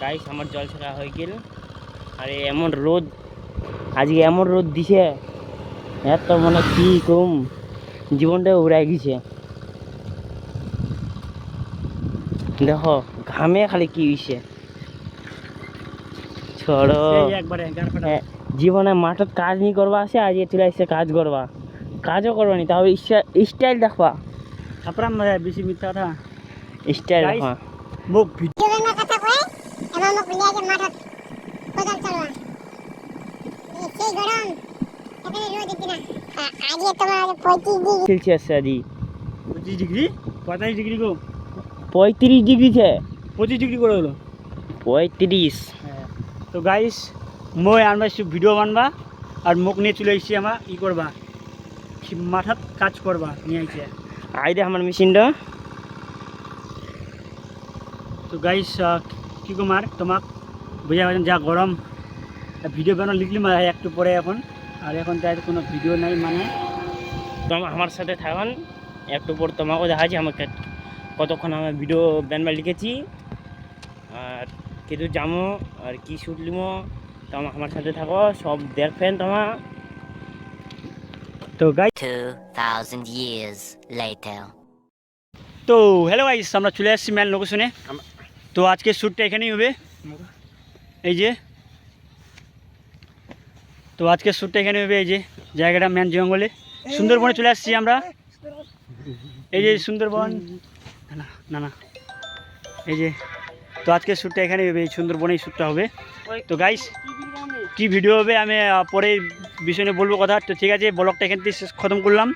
Guys আমার জল ছাড়া হয়ে গেল। আরে এমন রোদ। আজকে এমন রোদ দিছে। এত মানে কি কম? জীবনটা উড়াই গেছে। দেখো ঘামে খালি কি হইছে? ছড়ো। জীবনে মাঠত কাজ নি করবা আছে আজ চলে আসছে কাজ করবা। কাজও করবা নি তাও স্টাইল দেখবা। থাপড়াম বেশি মিথ্যা কথা। স্টাইল দেখবা। মোক ভিডিও যোগেনৰ কথা কয় এবাৰ মোক উলিয়াই যে মাঠত কোদাল এই সেই গৰম এখানে রোদ দিদি না। আজকে তোমার পঁয়ত্রিশ ডিগ্রি সেলসিয়াস আজি পঁচিশ ডিগ্রি? পঁয়তাল্লিশ ডিগ্রি গো। পঁয়ত্রিশ ডিগ্রিতে পঁচিশ ডিগ্রি করে হলো। পঁয়ত্রিশ। তো গাইস মই আনবাইছো ভিডিও বানবা আর মোক নিয়ে চলে এসেছি আমার ই করবা। কাজ করবা নিয়ে আইছে। আই দে আমার মেশিনটা তো গাইস কি কম আর তোমাক বুঝা পাচ্ছেন যা গরম ভিডিও বানানো লিখলি মানে একটু পরে এখন। আর এখন তাই কোনো ভিডিও নাই মানে। তোমার আমার সাথে থাকুন একটু পর তোমাকেও দেখাচ্ছি আমাকে কতক্ষণ আমার ভিডিও ব্যানবার লিখেছি। আর কিন্তু যাব আর কি শুট লিমো তোমার আমার সাথে থাকো সব দেখবেন তোমার তো গাই 2,000 years later. তো হ্যালো গাইস আমরা চলে আসছি ম্যান লোকেশনে তো আজকে শ্যুটটা এখানেই হবে। এই যে। তো আজকে শ্যুটটা এখানে হবে এই যে জায়গাটা ম্যান জঙ্গলে। সুন্দরবনে চলে আসছি আমরা। এই যে সুন্দরবন। না, না না। এই যে তো আজকে শ্যুটটা এখানে হবে এই সুন্দরবনেই শ্যুটটা হবে। তো গাইস কি ভিডিও হবে আমি পরে বিষয় নিয়ে বলব কথা। তো ঠিক আছে ব্লগটা এখান থেকে খতম করলাম।